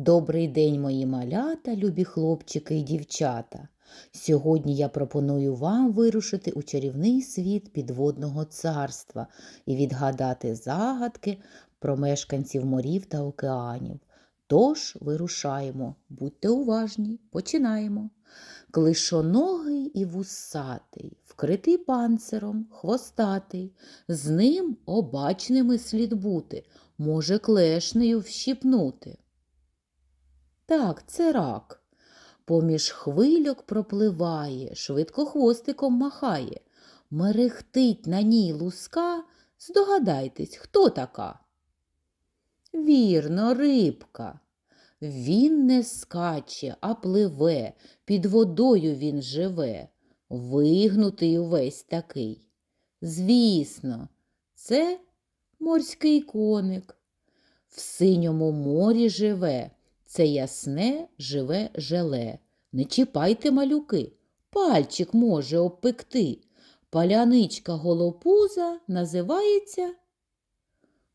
Добрий день, мої малята, любі хлопчики і дівчата. Сьогодні я пропоную вам вирушити у чарівний світ підводного царства і відгадати загадки про мешканців морів та океанів. Тож вирушаємо, будьте уважні, починаємо. Клишоногий і вусатий, вкритий панциром, хвостатий, з ним обачними слід бути, може клешнею вщипнути. Так, це рак. Поміж хвильок пропливає, швидко хвостиком махає. Мерехтить на ній луска, здогадайтесь, хто така? Вірно, рибка. Він не скаче, а пливе, під водою він живе, вигнутий увесь такий. Звісно, це морський коник. В синьому морі живе, це ясне живе желе. Не чіпайте малюки, пальчик може обпекти. Паляничка голопуза називається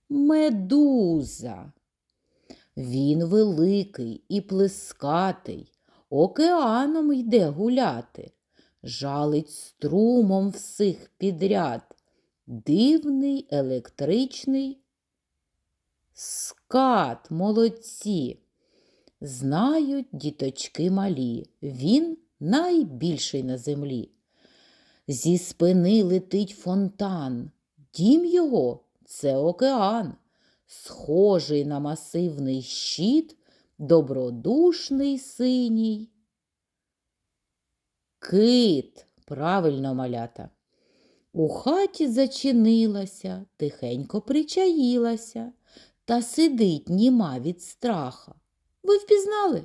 медуза. Він великий і плескатий, океаном йде гуляти, жалить струмом всіх підряд, дивний електричний скат, молодці. Знають діточки малі, він найбільший на землі. Зі спини летить фонтан, дім його це океан, схожий на масивний щит, добродушний синій. Кит, правильно малята. У хаті зачинилася, тихенько причаїлася, та сидить німа від страха. Ви впізнали?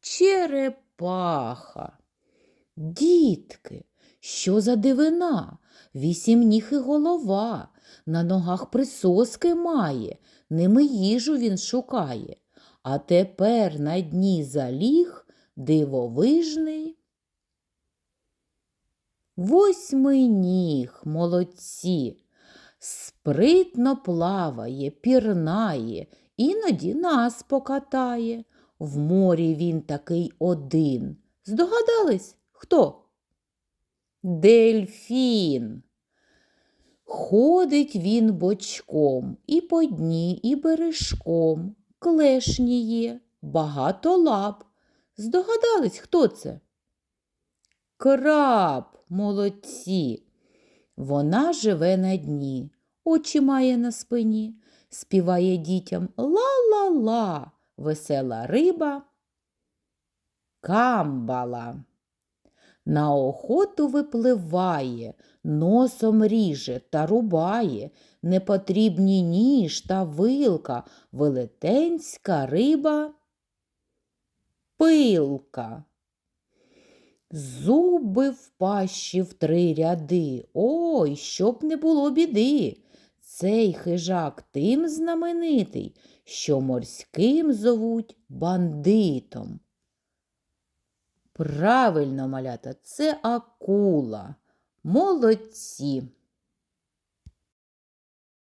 Черепаха. Дітки, що за дивина? Вісім ніг і голова, на ногах присоски має, ними їжу він шукає. А тепер на дні заліг дивовижний. Восьминіг, молодці, спритно плаває, пірнає, іноді нас покатає. В морі він такий один. Здогадались, хто? Дельфін. Ходить він бочком і по дні, і бережком. Клешні є, багато лап. Здогадались, хто це? Краб, молодці. Вона живе на дні, очі має на спині, співає дітям ла-ла-ла, весела риба. Камбала. На охоту випливає, носом ріже та рубає, непотрібні ніж та вилка, велетенська риба. Пилка. Зуби в пащі в три ряди. Ой, щоб не було біди. Цей хижак тим знаменитий, що морським зовуть бандитом. Правильно, малята, це акула. Молодці.